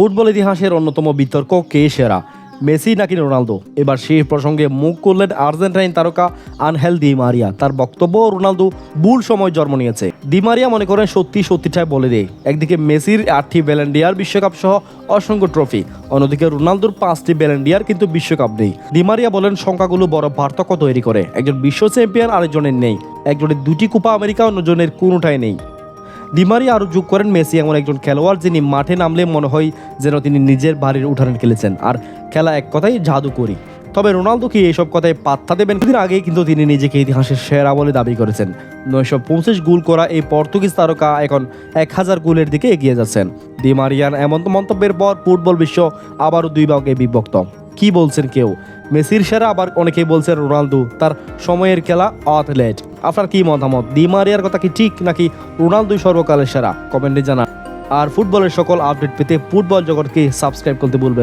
Football ইতিহাসের অন্যতম বিতর্ক কে সেরা? মেসি নাকি রোনালদো? এবার সেই প্রসঙ্গে মুখ করলেন আর্জেন্টাইন তারকা আনহেল দি মারিয়া। তার বক্তব্য, রোনালদো ভুল সময় জন্ম নিয়েছে। দি মারিয়া মনে করেন সত্যি সত্যিটাই বলে দেয়। একদিকে মেসির আটটি ব্যালেন্ডিয়ার বিশ্বকাপ সহ অসংখ্য ট্রফি অন্যদিকে রোনালদোর পাঁচটি ব্যালেন্ডিয়ার কিন্তু বিশ্বকাপ নেই। দি মারিয়া বলেন, সংখ্যাগুলো বড় পার্থক্য তৈরি করে। একজন বিশ্ব চ্যাম্পিয়ন আরেকজনের নেই। একজনের দুটি কোপা আমেরিকা অন্যজনের কোনোটাই নেই। ডিমারি আরও যোগ করেন মেসি এমন একজন খেলোয়াড় যিনি মাঠে নামলে মনে হয় যেন তিনি নিজের বাড়ির উঠানে খেলেছেন। আর খেলা এক কথাই জাদুকরি। তবে রোনালদো কি এইসব কথায় পাত্তা দেবেন? কিছুদিন আগেই কিন্তু তিনি নিজেকে ইতিহাসের সেরা বলে দাবি করেছেন। নয়শো পঁচিশ গোল করা এই পর্তুগিজ তারকা এখন এক হাজার গোলের দিকে এগিয়ে যাচ্ছেন। ডিমারিয়ার এমন মন্তব্যের পর ফুটবল বিশ্ব আবারও দুই ভাগে বিভক্ত। কি বলছেন কেউ? মেসির সেরা আবার অনেকেই বলছেন রোনালদো তার সময়ের খেলা অথলেট আপনার কি মতামত? দি মারিয়ার কথা কি ঠিক নাকি রোনালদোই সর্বকালের সেরা? কমেন্টে জানান। আর ফুটবলের সকল আপডেট পেতে ফুটবল জগৎকে সাবস্ক্রাইব করতে বলবেন